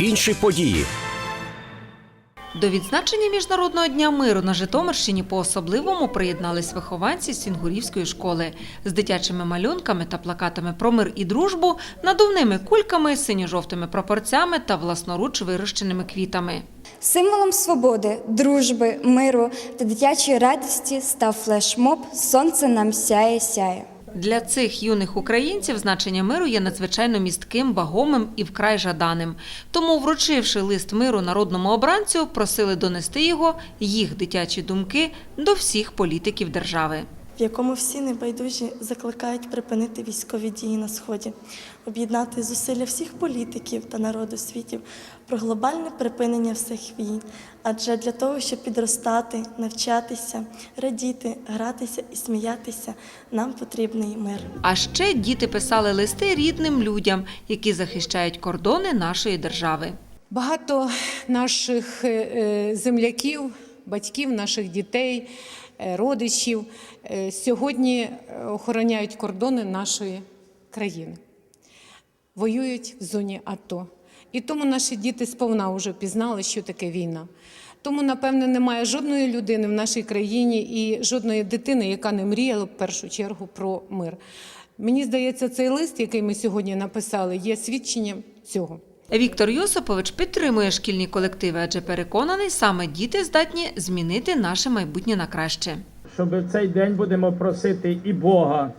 Інші події. До відзначення Міжнародного дня миру на Житомирщині по-особливому приєднались вихованці Сінгурівської школи з дитячими малюнками та плакатами про мир і дружбу, надувними кульками, синьо-жовтими прапорцями та власноруч вирощеними квітами. Символом свободи, дружби, миру та дитячої радості став флешмоб Сонце нам сяє сяє. Для цих юних українців значення миру є надзвичайно містким, вагомим і вкрай жаданим. Тому, вручивши лист миру народному обранцю, просили донести його, їх дитячі думки, до всіх політиків держави. В якому всі небайдужі закликають припинити військові дії на сході, об'єднати зусилля всіх політиків та народу світів про глобальне припинення всіх війн. Адже для того, щоб підростати, навчатися, радіти, гратися і сміятися, нам потрібний мир. А ще діти писали листи рідним людям, які захищають кордони нашої держави. Багато наших е, е, земляків, батьків, наших дітей, е, родичів е, сьогодні е, охороняють кордони нашої країни, воюють в зоні АТО. І тому наші діти сповна вже пізнали, що таке війна. Тому, напевне, немає жодної людини в нашій країні і жодної дитини, яка не мріяла в першу чергу про мир. Мені здається, цей лист, який ми сьогодні написали, є свідченням цього. Віктор Йосипович підтримує шкільні колективи, адже переконаний, саме діти здатні змінити наше майбутнє на краще. щоб в цей день будемо просити і Бога,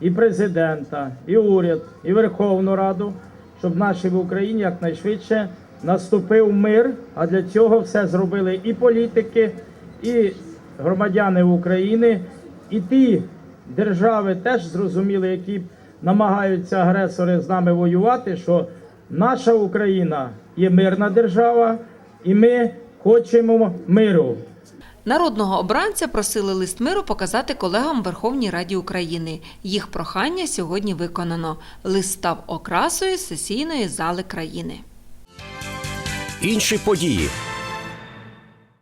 і президента, і уряд, і Верховну Раду, щоб в нашій в Україні якнайшвидше наступив мир. А для цього все зробили і політики, і громадяни України, і ті держави теж зрозуміли, які намагаються агресори з нами воювати, що наша Україна є мирна держава, і ми хочемо миру. Народного обранця просили лист миру показати колегам Верховній Раді України. Їх прохання сьогодні виконано. Лист став окрасою сесійної зали країни. Інші події.